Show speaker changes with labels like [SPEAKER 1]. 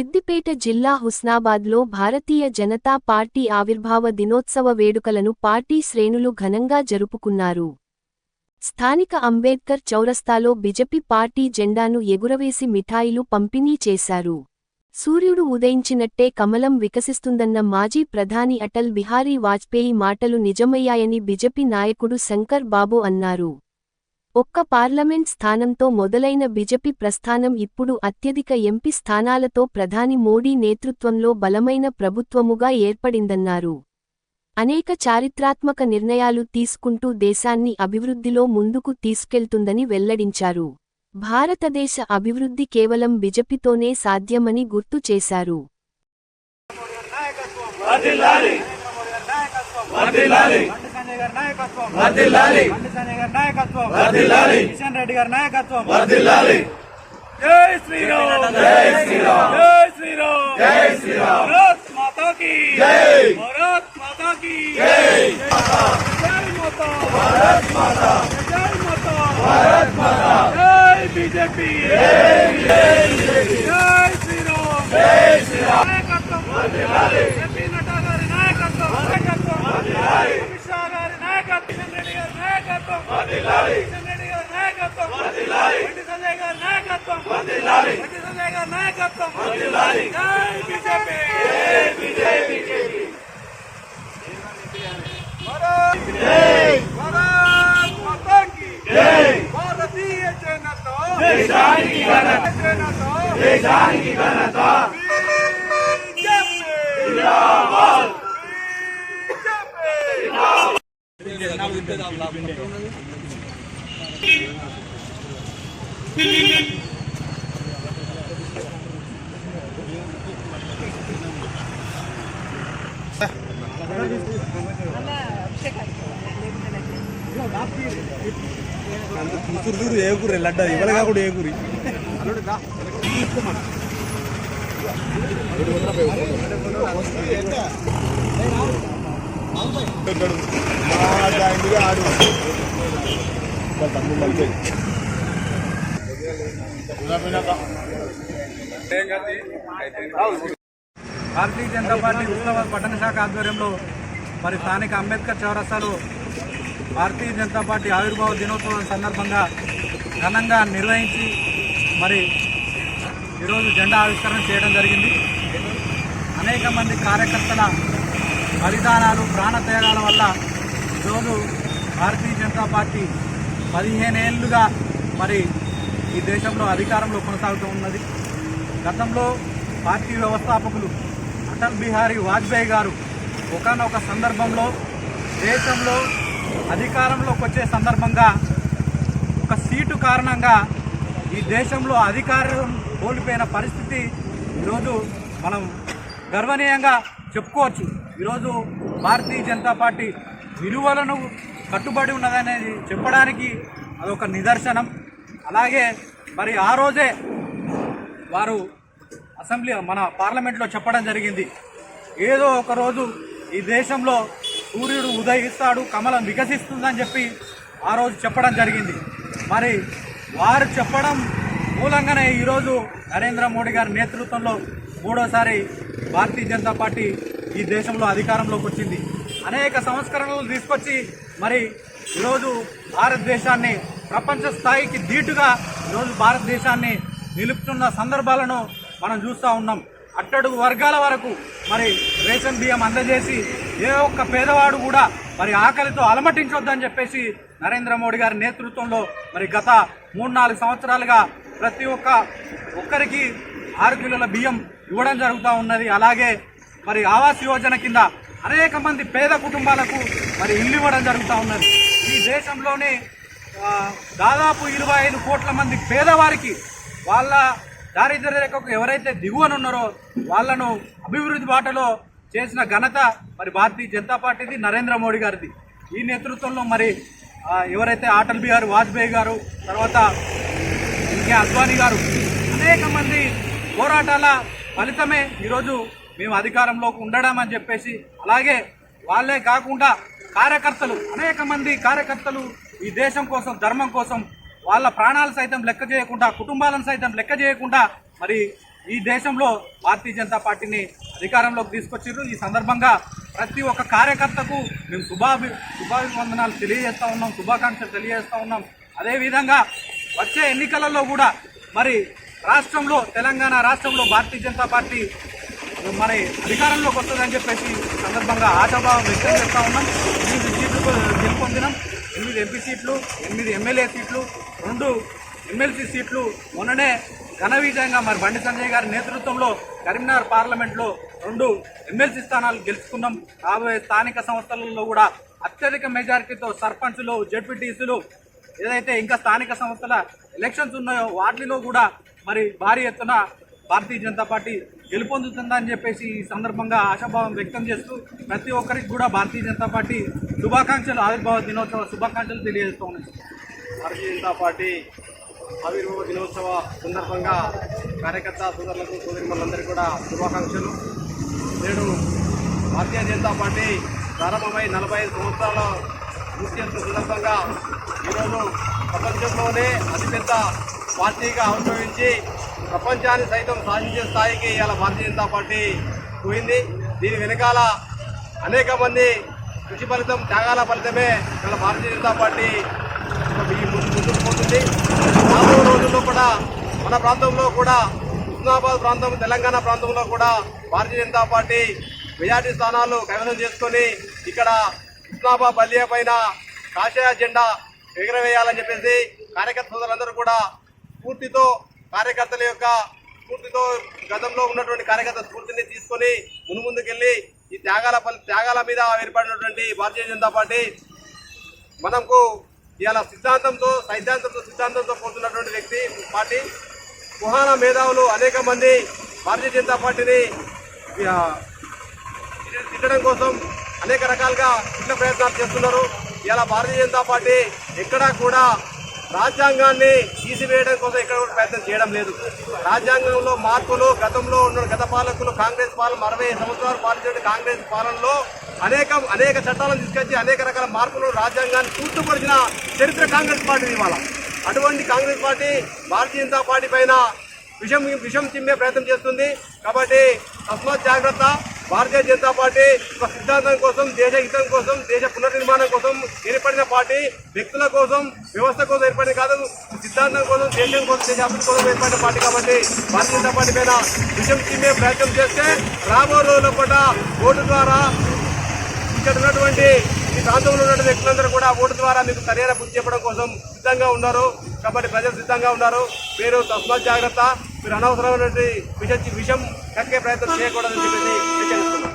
[SPEAKER 1] సిద్దిపేట జిల్లా హుస్నాబాద్లో భారతీయ జనతా పార్టీ ఆవిర్భావ దినోత్సవ వేడుకలను పార్టీ శ్రేణులు ఘనంగా జరుపుకున్నారు. స్థానిక అంబేద్కర్ చౌరస్తాలో బిజెపి పార్టీ జెండాను ఎగురవేసి మిఠాయిలు పంపిణీ చేశారు. సూర్యుడు ఉదయించినట్టే కమలం వికసిస్తుందన్న మాజీ ప్రధాని అటల్ బిహారీ వాజ్పేయి మాటలు నిజమయ్యాయని బిజెపి నాయకుడు శంకర్ బాబు అన్నారు. ఒక్క పార్లమెంట్ స్థానంతో మొదలైన బిజెపి ప్రస్థానం ఇప్పుడు అత్యధిక ఎంపీ స్థానాలతో ప్రధాని మోడీ నేతృత్వంలో బలమైన ప్రభుత్వముగా ఏర్పడిందన్నారు. అనేక చారిత్రాత్మక నిర్ణయాలు తీసుకుంటూ దేశాన్ని అభివృద్ధిలో ముందుకు తీసుకెళ్తుందని వెల్లడించారు. భారతదేశ అభివృద్ధి కేవలం బిజెపితోనే సాధ్యమని గుర్తు చేశారు.
[SPEAKER 2] వర్ధిల్లాలి. వర్ధిల్లాలి.
[SPEAKER 3] బండి సంజయ్ గారి నాయకత్వం
[SPEAKER 2] వర్ధిల్లాలి
[SPEAKER 3] బండి సంజయ్ గారి నాయకత్వం
[SPEAKER 2] వర్ధిల్లాలి
[SPEAKER 3] కిషన్ రెడ్డి గారి నాయకత్వం
[SPEAKER 2] వర్ధిల్లాలి
[SPEAKER 3] జై శ్రీరామ్
[SPEAKER 2] జై శ్రీరామ్
[SPEAKER 3] జై శ్రీరామ్
[SPEAKER 2] జై శ్రీరామ్
[SPEAKER 3] భారత్ మాతా की
[SPEAKER 2] జై
[SPEAKER 3] భారత్ మాతా की
[SPEAKER 2] జై
[SPEAKER 3] జై మాతా
[SPEAKER 2] భారత్ మాతా
[SPEAKER 3] జై మాతా
[SPEAKER 2] భారత్ మాతా
[SPEAKER 3] జై బీజేపీ జై శ్రీరామ్
[SPEAKER 2] దేశానికి ఘనత దేశానికి ఘనత జిందాబాద్
[SPEAKER 3] బీజేపీ
[SPEAKER 4] ఏ ఏగురి లడ్డ ఇవ్వలేగా కూడా ఏగురి
[SPEAKER 3] భారతీయ జనతా పార్టీ హుస్నాబాద్ పట్టణ శాఖ ఆధ్వర్యంలో మరి స్థానిక అంబేద్కర్ చౌరస్తాలో భారతీయ జనతా పార్టీ ఆవిర్భావ దినోత్సవం సందర్భంగా ఘనంగా నిర్వహించి మరి ఈరోజు జెండా ఆవిష్కరణ చేయడం జరిగింది. అనేక మంది కార్యకర్తల బలిదానాలు ప్రాణత్యాగాల వల్ల ఈరోజు భారతీయ జనతా పార్టీ పదిహేనేళ్ళుగా మరి ఈ దేశంలో అధికారంలో కొనసాగుతూ ఉన్నది. గతంలో పార్టీ వ్యవస్థాపకులు అటల్ బిహారీ వాజ్పేయి గారు ఒకనొక సందర్భంలో దేశంలో అధికారంలోకి వచ్చే సందర్భంగా ఒక సీటు కారణంగా ఈ దేశంలో అధికారం కోల్పోయిన పరిస్థితి ఈరోజు మనం గర్వనీయంగా చెప్పుకోవచ్చు. ఈరోజు భారతీయ జనతా పార్టీ విలువలను కట్టుబడి ఉన్నదనేది చెప్పడానికి అదొక నిదర్శనం. అలాగే మరి ఆ రోజే వారు అసెంబ్లీ మన పార్లమెంట్లో చెప్పడం జరిగింది. ఏదో ఒకరోజు ఈ దేశంలో సూర్యుడు ఉదయిస్తాడు కమలం వికసిస్తుందని చెప్పి ఆ రోజు చెప్పడం జరిగింది. మరి వారు చెప్పడం మూలంగానే ఈరోజు నరేంద్ర మోడీ గారి నేతృత్వంలో మూడోసారి భారతీయ జనతా పార్టీ ఈ దేశంలో అధికారంలోకి వచ్చింది. అనేక సంస్కరణలు తీసుకొచ్చి మరి ఈరోజు భారతదేశాన్ని ప్రపంచ స్థాయికి ధీటుగా ఈరోజు భారతదేశాన్ని నిలుపుతున్న సందర్భాలను మనం చూస్తూ ఉన్నాం. అట్టడుగు వర్గాల వరకు మరి రేషన్ బియ్యం అందజేసి ఏ ఒక్క పేదవాడు కూడా మరి ఆకలితో అలమటించొద్దని చెప్పేసి నరేంద్ర మోడీ గారి నేతృత్వంలో మరి గత మూడు నాలుగు సంవత్సరాలుగా ప్రతి ఒక్క ఒక్కరికి ఆరు కిలోల బియ్యం ఇవ్వడం జరుగుతూ ఉన్నది. అలాగే మరి ఆవాస్ యోజన కింద అనేక మంది పేద కుటుంబాలకు మరి ఇల్లు ఇవ్వడం జరుగుతూ ఉన్నది. ఈ దేశంలోనే దాదాపు ఇరవై ఐదు కోట్ల మంది పేదవారికి వాళ్ళ దారిద్ర రేఖకు ఎవరైతే దిగువన ఉన్నారో వాళ్ళను అభివృద్ధి బాటలో చేసిన ఘనత మరి భారతీయ జనతా పార్టీది నరేంద్ర మోడీ గారిది. ఈ నేతృత్వంలో మరి ఎవరైతే అటల్ బిహారీ వాజ్పేయి గారు తర్వాత ఇంకే అద్వానీ గారు అనేక మంది పోరాటాల ఫలితమే ఈరోజు మేము అధికారంలోకి ఉండడం అని చెప్పేసి అలాగే వాళ్ళే కాకుండా కార్యకర్తలు అనేక మంది కార్యకర్తలు ఈ దేశం కోసం ధర్మం కోసం వాళ్ళ ప్రాణాలు సైతం లెక్క చేయకుండా కుటుంబాలను సైతం లెక్క చేయకుండా మరి ఈ దేశంలో భారతీయ జనతా పార్టీని అధికారంలోకి తీసుకొచ్చారు ఈ సందర్భంగా ప్రతి ఒక్క కార్యకర్తకు మేము శుభాభి శుభాభివందనాలు తెలియజేస్తూ ఉన్నాం శుభాకాంక్షలు తెలియజేస్తూ ఉన్నాం. అదేవిధంగా వచ్చే ఎన్నికలలో కూడా మరి రాష్ట్రంలో తెలంగాణ రాష్ట్రంలో భారతీయ జనతా పార్టీ మరి అధికారంలోకి వస్తుందని చెప్పేసి సందర్భంగా ఆశాభావం వ్యక్తం చేస్తూ ఉన్నాం. ఎనిమిది సీట్లు గెలుపొందినాం. ఎనిమిది ఎంపీ సీట్లు ఎనిమిది ఎమ్మెల్యే సీట్లు రెండు ఎమ్మెల్సీ సీట్లు. మొన్ననే ఘన విజయంగా మరి బండి సంజయ్ గారి నేతృత్వంలో కరీంనగర్ పార్లమెంట్లో రెండు ఎమ్మెల్సీ స్థానాలు గెలుచుకున్నాం. రాబోయే స్థానిక సంస్థలలో కూడా అత్యధిక మెజారిటీతో సర్పంచులు జడ్పీటీసీలు ఏదైతే ఇంకా స్థానిక సంస్థల ఎలక్షన్స్ ఉన్నాయో వాటిలో కూడా మరి భారీ ఎత్తున భారతీయ జనతా పార్టీ గెలుపొందుతుందని చెప్పేసి ఈ సందర్భంగా ఆశాభావం వ్యక్తం చేస్తూ ప్రతి ఒక్కరికి కూడా భారతీయ జనతా పార్టీ శుభాకాంక్షలు ఆవిర్భావ దినోత్సవ శుభాకాంక్షలు తెలియజేస్తూ ఉన్నాయి
[SPEAKER 5] భారతీయ జనతా పార్టీ ఆవిర్భావ దినోత్సవ సందర్భంగా కార్యకర్త సోదరులకు సోదరిమణులందరికీ కూడా శుభాకాంక్షలు. నేడు భారతీయ జనతా పార్టీ ప్రారంభమై నలభై ఐదు సంవత్సరాల పూర్తి సందర్భంగా ఈరోజు ప్రపంచంలోనే అతిపెద్ద పార్టీగా ఆవిర్భవించి ప్రపంచాన్ని సైతం సాధించే స్థాయికి ఇవాళ భారతీయ జనతా పార్టీ పోయింది. దీని వెనకాల అనేక మంది కృషి ఫలితం త్యాగాల ఫలితమే ఇవాళ భారతీయ జనతా పార్టీ ఈ ముందు- ముందుకు పోతుంది. రాబోయే రోజుల్లో కూడా మన ప్రాంతంలో కూడా హుస్నాబాద్ ప్రాంతం తెలంగాణ ప్రాంతంలో కూడా భారతీయ జనతా పార్టీ మెజార్టీ స్థానాలు కైవసం చేసుకొని ఇక్కడ హుస్నాబాద్ బల్లియా పైన కాషాయ జెండా ఎగురవేయాలని చెప్పేసి కార్యకర్త సోదరులందరూ కూడా పూర్తితో కార్యకర్తల యొక్క స్ఫూర్తితో గతంలో ఉన్నటువంటి కార్యకర్త స్ఫూర్తిని తీసుకొని మునుముందుకెళ్ళి ఈ త్యాగాల పని త్యాగాల మీద ఏర్పడినటువంటి భారతీయ జనతా పార్టీ మనకు ఇవాళ సిద్ధాంతంతో సైద్ధాంతంతో సిద్ధాంతంతో పోతున్నటువంటి వ్యక్తి పార్టీ. కుహాన మేధావులు అనేక మంది భారతీయ జనతా పార్టీని తిట్టడం కోసం అనేక రకాలుగా చిన్న ప్రయత్నాలు చేస్తున్నారు. ఇలా భారతీయ జనతా పార్టీ ఎక్కడా కూడా రాజ్యాంగాన్ని తీసివేయడం కోసం ఎక్కడ కూడా ప్రయత్నం చేయడం లేదు. రాజ్యాంగంలో మార్పులు గతంలో ఉన్న గత పాలకులు కాంగ్రెస్ పాలన అరవై సంవత్సరాలు పాలించిన కాంగ్రెస్ పాలనలో అనేక అనేక చట్టాలను తీసుకొచ్చి అనేక రకాల మార్పులు రాజ్యాంగాన్ని పూర్తిపరిచిన చరిత్ర కాంగ్రెస్ పార్టీ ఇవాళ. అటువంటి కాంగ్రెస్ పార్టీ భారతీయ జనతా పార్టీ పైన విషం విషం చిమ్మే ప్రయత్నం చేస్తుంది. కాబట్టి తస్మాత్ జాగ్రత్త. భారతీయ జనతా పార్టీ ఒక సిద్ధాంతం కోసం దేశ హితం కోసం దేశ పునర్నిర్మాణం కోసం ఏర్పడిన పార్టీ వ్యక్తుల కోసం వ్యవస్థ కోసం ఏర్పడిన కాదు సిద్ధాంతం కోసం దేశం కోసం దేశ అభివృద్ధి కోసం ఏర్పడిన పార్టీ కాబట్టి భారతీయ జనతా పార్టీ పైన విషం చిమ్మే ప్రయత్నం చేస్తే రాబో రోజుల పూట ఓటు ద్వారా ఇక్కడ ఉన్నటువంటి ఈ ప్రాంతంలో ఉన్న వ్యక్తులందరూ కూడా ఓటు ద్వారా మీకు సరైన బుద్ధి చెప్పడం కోసం సిద్ధంగా ఉన్నారు. కాబట్టి ప్రజలు సిద్ధంగా ఉన్నారు. మీరు తస్మాత్ జాగ్రత్త. మీరు అనవసరమైనటువంటి విషం విషం కక్కే ప్రయత్నం చేయకూడదని చెప్పేసి